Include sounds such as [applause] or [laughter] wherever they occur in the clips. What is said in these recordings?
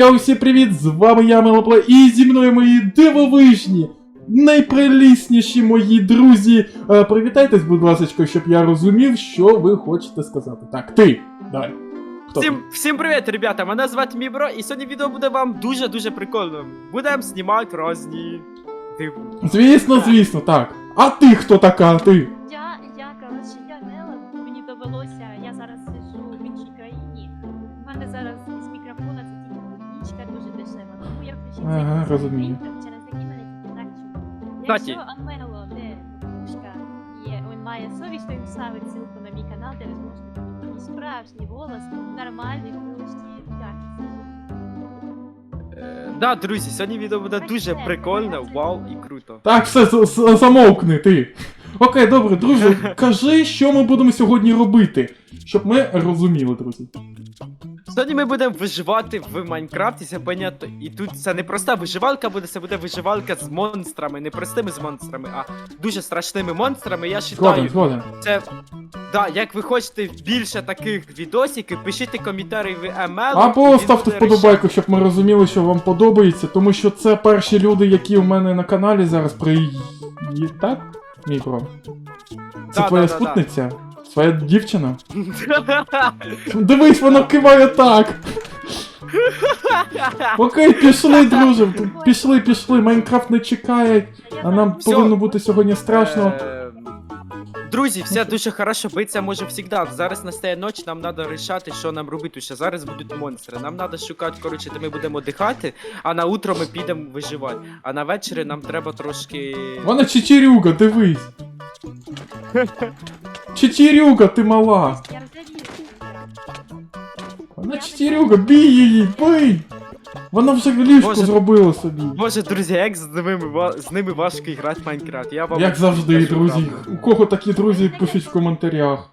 Я усі привіт! З вами я Мелопле, і зі мною мої дивовижні, найпрелісніші мої друзі. Е, привітайтесь, будь ласка, щоб я розумів, що ви хочете сказати. Так, ти. Давай. Хто Всім, всім привіт, ребята! Мене звати Мібро, і сьогодні відео буде вам дуже-дуже прикольно. Будемо знімати різні див... Звісно, звісно, так. А ти хто така? Ти? Я, я, коротше, Ага, розумію. Кстати. Якщо Анмело, де пушка, і він має совість, то він ставить ссылку на мій канал, де ви зможете почути справжній голос, нормальний, хороший, якісний. Е, да, друзі, сьогодні відео буде дуже давайте. вау і круто. Так, все, з- з- замовкни ти. Окей, добре, друже, [laughs] кажи, що ми будемо сьогодні робити, щоб ми розуміли, друзі. Сьогодні ми будемо виживати в Майнкрафті, це понятно. І тут це не проста виживалка буде, це буде виживалка з монстрами, не простими з монстрами, а дуже страшними монстрами. Я Згоден, вважаю, згоден. це. Да, як ви хочете більше таких відосиків, пишіть коментарі в МЛ. Або ставте вподобайку, щоб ми розуміли, що вам подобається, тому що це перші люди, які у мене на каналі зараз приїдуть. Так? Мій бро? Це Да, твоя да, да, спутниця? Твоя дівчина? [laughs] Дивись, вона киває так! Окей, пішли, друже. Пішли, пішли. Майнкрафт не чекає, а нам повинно бути сьогодні страшно. Друзі, все дуже хорошо, биться може завжди. Зараз настає ніч, нам треба рішати, що нам робити, що зараз будуть монстри. Нам треба шукати, коротше, де ми будемо дихати, а на утро ми підемо виживати. А на вечері нам треба трошки. Вона чечерюга, дивись. Чечерюга, ти мала. Вона чечерюга, бій її, бий! Вона ліжко Боже. зробила собі. Боже, друзі, як з ними, з ними важко грати в Майнкрафт. Я вам Як завжди, скажу друзі. правду. У кого такі друзі, пишіть в коментарях.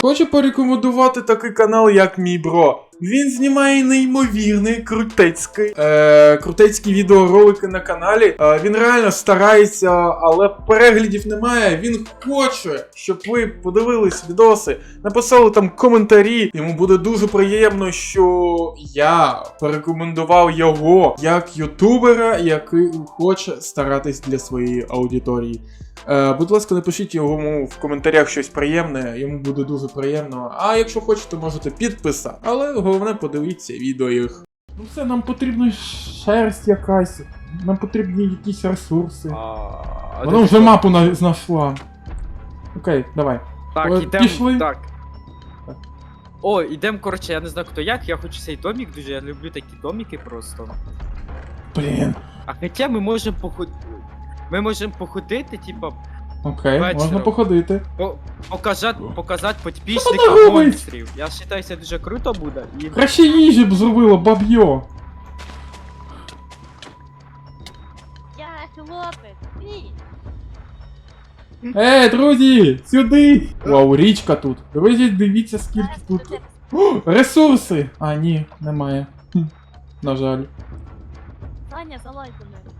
Хочу порекомендувати такий канал, як мій бро. Він знімає неймовірний крутецький, е, крутецькі відеоролики на каналі. Е, він реально старається, але переглядів немає. Він хоче, щоб ви подивились відоси, написали там коментарі. Йому буде дуже приємно, що я порекомендував його як ютубера, який хоче старатись для своєї аудиторії. Е, будь ласка, напишіть йому в коментарях щось приємне, йому буде дуже приємно. А якщо хочете, можете підписати. Але головне подивіться відео їх. Ну все, нам потрібна шерсть якась, нам потрібні якісь ресурси. А, а Вона вже мапу на- знайшла. Окей, давай. Так, Е, ідем, пішли? Так. Так. О, ідем, коротше, я не знаю хто як, я хочу цей домик дуже, я люблю такі домики просто. Блін. А хоча ми можемо походити. Ми можемо походити, типа, Окей, Вечором. можна походити. по- показати, показати підписникам монстрів. Я вважаю, це дуже круто буде. І... Краще їжі б зробила баб'йо. Я хлопець. Ей, друзі, сюди! Вау, річка тут. Друзі, дивіться, скільки тут. О, ресурси! А, ні, немає. Хм, на жаль. Саня, залазь до мене.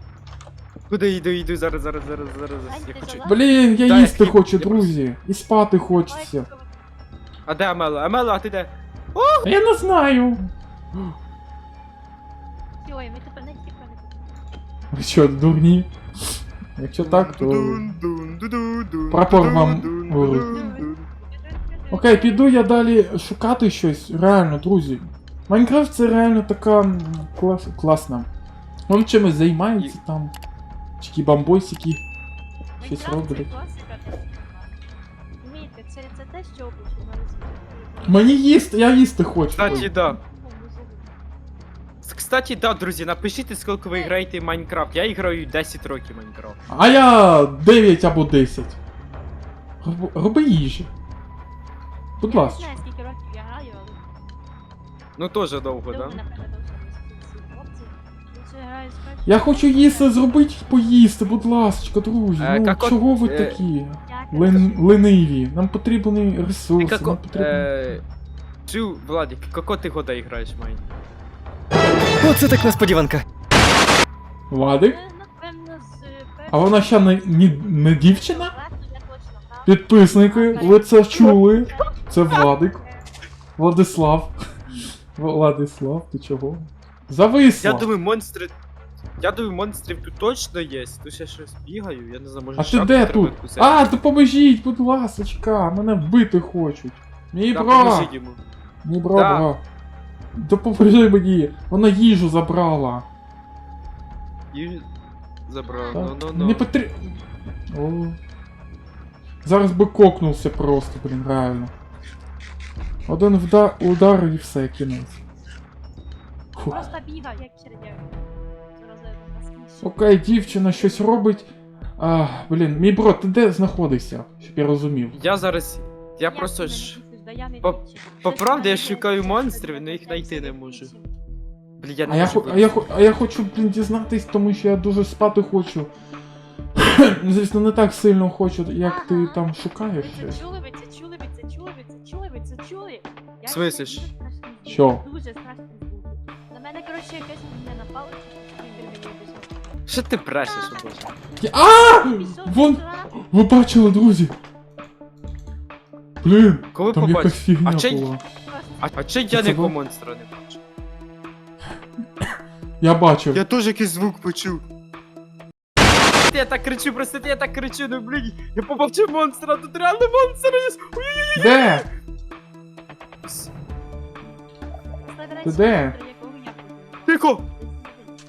Куди йду, йду, зараз, зараз, зараз, зараз. Я хочу... Блін, я Дай їсти хліб, хочу, я друзі. І спати хочеться. А де Амела? Амела, а ти де? Я не знаю. [gasps] Ой, ми тепер не тільки Ви що, дурні? Якщо так, то. Прапор вам Окей, піду я далі шукати щось. Реально, друзі. Майнкрафт це реально така м, клас, класна. Вон чимось займається там. Чики бамбосики. Щось роблять. Розумієте, це, це те, що обличчя на. Мені їсти, я їсти хочу. Кстати, да. Кстати, да, друзі, напишіть, скільки ви граєте в Майнкрафт. Я граю 10 років в Майнкрафт. А я 9 або 10. Роб- Роби їжі. Будь Я не ласка. знаю, скільки років я граю, але Ну теж довго, да? довго, напевно, Я хочу їсти, зробити поїсти, будь ласка, друзі. Е, ну как от, чого ви е, такі? Лен, лениві. Нам потрібні Ти ресурси, како... нам потрібно. Е... Чу, Владик, како ти года граєш в Майн? Оце так несподіванка. Владик? Е, Напевно, з е, першого. А вона ще не, не, не дівчина? Класу я точно грав. Підписники, ви це чули? Це Владик. Владислав. [laughs] Владислав, ти чого? Я думаю, монстри. Я думаю, монстрів тут точно є. Тут ще щось бігаю, я не знаю, може А ти шапку де треба тут? якусь- А, допоможіть, будь ласочка, мене вбити хочуть. Мій Та бро, поможи йому. мій бро, Да. бро. Допоможи мені, вона їжу забрала. І забрав. Так, Ну, ну, ну. Не потрібно. О. Зараз би кокнувся просто, блін, реально. Один вда... удар і все, кінець. Фух. Просто бігав, як черв'як. Окей, дівчина щось робить. А, блін, мій бро, ти де знаходишся? Щоб я розумів. Я зараз. Я просто ж. я По- по правді я шукаю монстрів, але їх не знайти не можу. Блін, я А не я, можу. хо- а, я, хо- а я хочу, блін, дізнатись, тому що я дуже спати хочу. [coughs] Звісно, не так сильно хочу, як ти Ага. там шукаєш Ви щось. це чули, ви це чули, ви це чули, ви це чули, ви це чули. Я В смислі чула ж? дуже страшні звуки, Що? Дуже страшні звуки. На мене, коротше, якась не чи пішов. Що ти брешеш, о? Я- А! Вон! Ви бачили, друзі? Блін, Коли там якась побачиш? фігня А чи- була. А, а чи Це я ніякого був? монстра не бачу? Я бачив. Я теж якийсь звук почув. Я так кричу, простите, я так кричу, ну блін, я побачив монстра, тут реально монстр є. Де? Ти де? Тихо!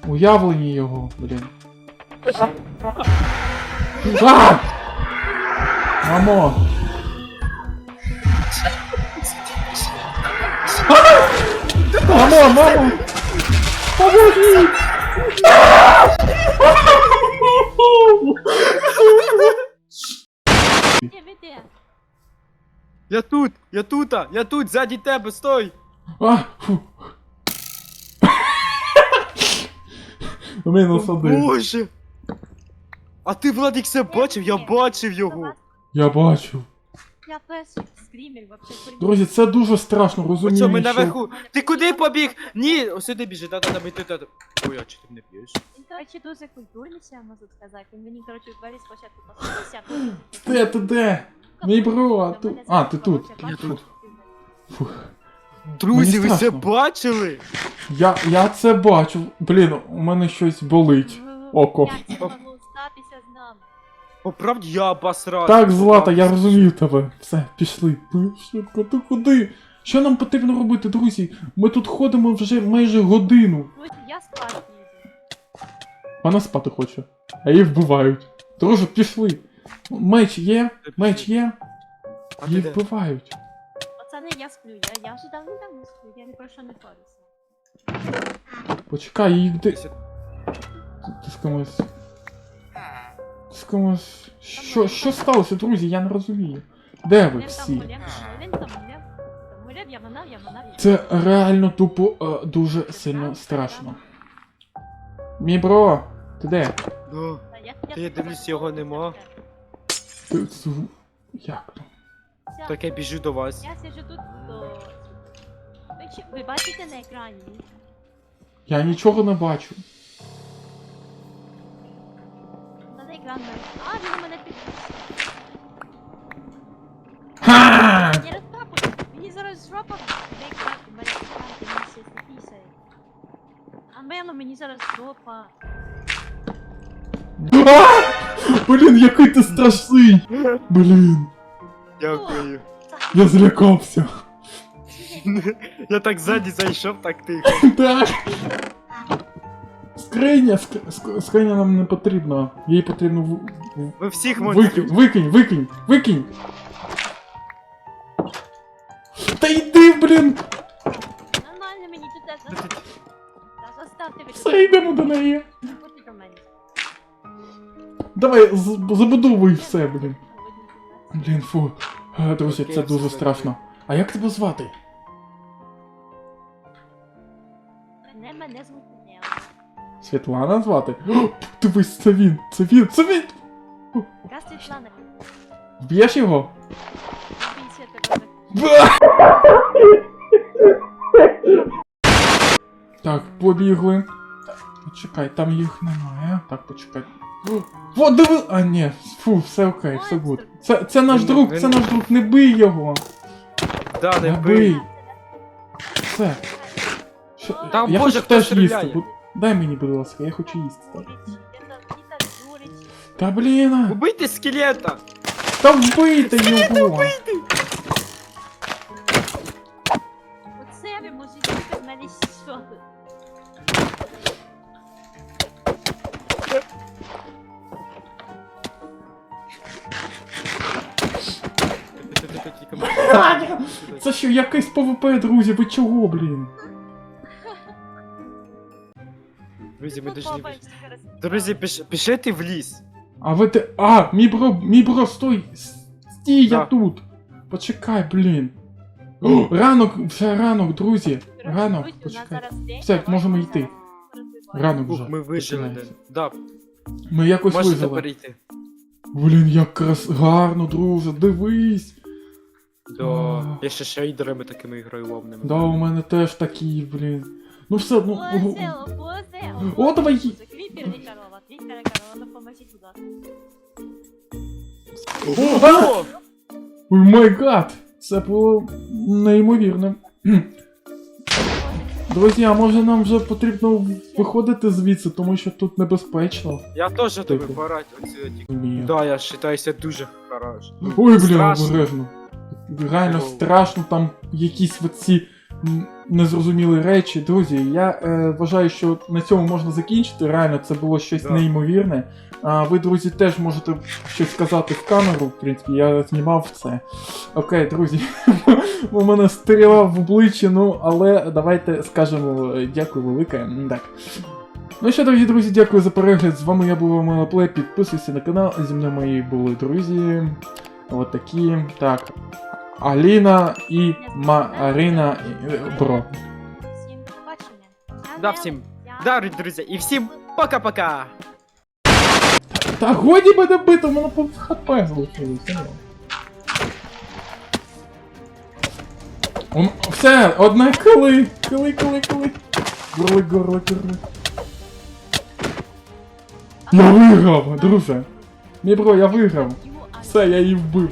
Уявлені його, блін. А! Мамо! Мамо, мамо! Поможіть! Я тут, я тут, я тут, ззаді тебе, стой! А, фу. Мінус один. Боже! А ти, Владик, все бачив? Я бачив його! Я бачу. Я перший скрімер, вообще. Друзі, це дуже страшно, Оце ми наверху. Ти куди побіг? Ні, ось сюди біжи, да, да, да, ми тут. Ой, а чи ти не п'єш? Він, коротше, дуже культурний, я можу сказати. Він мені, коротше, у двері спочатку поступився. Де, ти де? Мій бро, а ти- а, ти тут. Я тут. Фух. Друзі, ви це страшно. бачили? Я, я це бачу. Блін, у мене щось болить. Око. Це могло статися з нами? По правді я обосрався. Так, Злата, я розумію тебе. Все, пішли. Ну, Швидко, ти куди? Що нам потрібно робити, друзі? Ми тут ходимо вже майже годину. Друзі, я спати їду. Вона спати хоче. А її вбивають. Друже, пішли. Меч є? Меч є? А ти Її де? вбивають. Пацани, я сплю, я, я вже давно давно сплю, я ні про що не парюся. Почекай, її де. Ти з комусь. Ти з комусь. Що, що сталося, друзі? Я не розумію. Де ви всі? Це реально тупо е, дуже сильно страшно. Мій бро, ти де? Да. Та я- дивлюсь, його нема. Ти Як? то? Так я біжу до вас. Я сиджу тут, то... Ви, ви бачите на екрані? Я нічого не бачу. На екран на А, він у мене підписує. Ха! Не розкапуй! Мені зараз жопа написає. А мене мені зараз жопа. Блін, який ти страшний! Блін, Дякую. я злякався. Я так ззаді зайшов, так тихо. [laughs] Так. Скриня, ск- ск- скриня нам не потрібна. Їй потрібно в- в- Ви всіх викинь, монстрів. викинь, викинь, викинь. Та йди, блін! Нормально мені тут це Та заставте ви Все, йдемо до неї. Ходіть до мене. Давай, з- забудовуй все, блін. Блін, фу. Е, Друзі, це дуже страшно. А як тебе звати? Світлана звати? О, дивись, це він, це він, це він! Я Світлана. Вб'єш його? Ба! Так, побігли. Почекай, там їх немає. Так, почекай. О, диви! А, ні, фу, все окей, все гуд. Це, це наш друг, це наш друг, не бий його! Да, не Не бий. бий! Все. Що Там, я Боже, хочу хто теж стріляє? їсти. Бу- Дай мені, будь ласка, я хочу їсти. Так. Дурич, это Віта Дурич. Та блін! а! Убийте скелета! Та вбийте його! Оце ви мужики признали, що ви. Це що, якийсь ПВП, друзі, ви чого, блін? Друзі, ми зараз. Друзі, піш... пішити в ліс. А ви те. А, мій бро, мій бро, стой! Стій, я тут! Почекай, блін. [gasps] О, ранок, вже ранок, друзі. Ранок, почекай. Все, можемо йти. Ранок вже. Ух, ми вижили. починається. Да, Ми якось можете вижили. перейти. Блін, як крас гарно, друже, дивись. Да. Я ще шейдерами такими граю ловними. Да, у мене теж такі, блін. Ну все, ну. Оце, ну, О, давай. Кріпер не корова, кріпер не корова, ну поможіть, будь ласка. Ого! Ой май гад! Це було неймовірно. Друзі, а може нам вже потрібно виходити звідси, тому що тут небезпечно. Я теж тобі Тихо. порать оцю ті- Ні. Да, я вважаюся дуже хорош. Ой, блін, Страшно. обережно. Реально Ого. страшно, там якісь оці м, незрозумілі речі. Друзі, я е, вважаю, що на цьому можна закінчити. Реально, це було щось Да. неймовірне. А ви, друзі, теж можете щось сказати в камеру. В принципі, я знімав це. Окей, друзі. [laughs] У мене стріла в обличчя, ну, але давайте скажемо е, дякую велике. Так. Ну що, дорогі друзі, дякую за перегляд. З вами я був Мелоплей. Підписуйся на канал. Зі мною мої були друзі. От такі. Так. Аліна і Марина і- е, Бро. Всім до побачення. Я Да, Нел, всім. я- Да, друзі, і всім пока-пока! Та годі мене бити, в мене по хп залишилося. Ом- Все, одне коли. Коли, коли, коли. Горли, горли, горли. Я виграв, друже. Мій бро, я виграв. Йому, а Все, я її вбив.